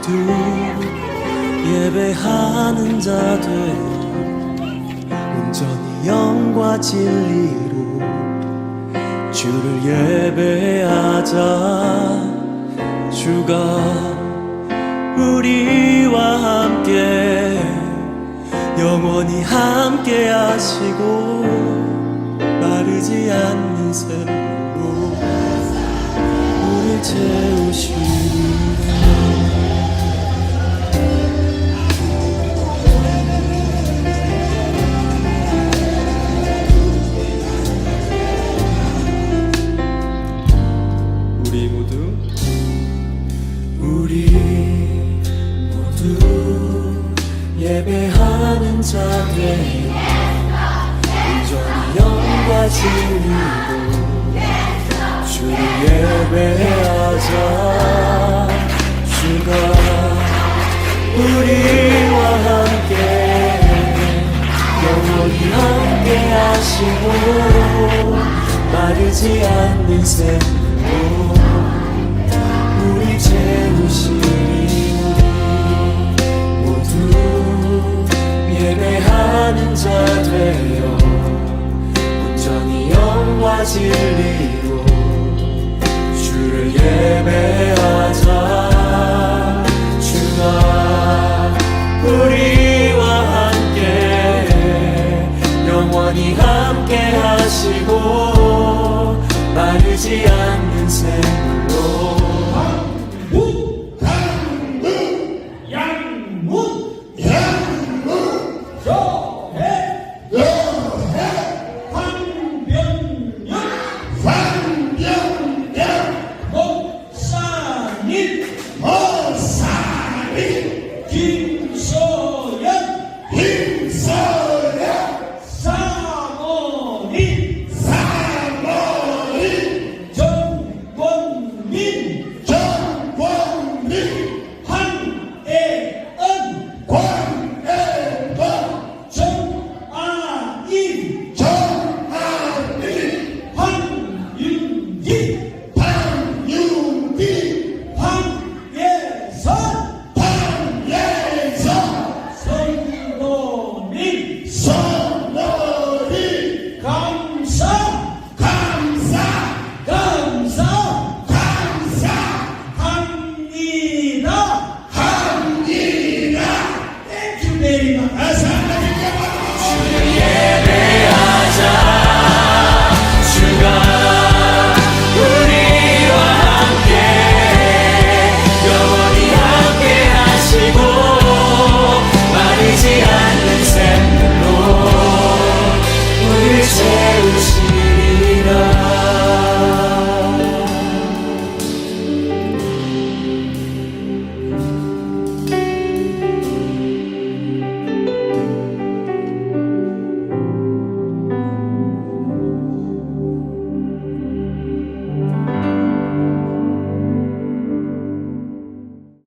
모두 예배하는 자 되어 온전히 영과 진리로 주를 예배하자. 주가 우리와 함께 영원히 함께 하시고 마르지 않는 샘으로 우릴 채우시리 예배하는 자 되어 온전히 영과 진리로 주를 예배하자. 주가 우리와 함께 영원히 함께 하시고 마르지 않는 샘으로 예배하는 자 되어 온전히 영과 진리로 주를 예배하자. 주가 우리와 함께 영원히 함께 하시고 마르지 않는 샘물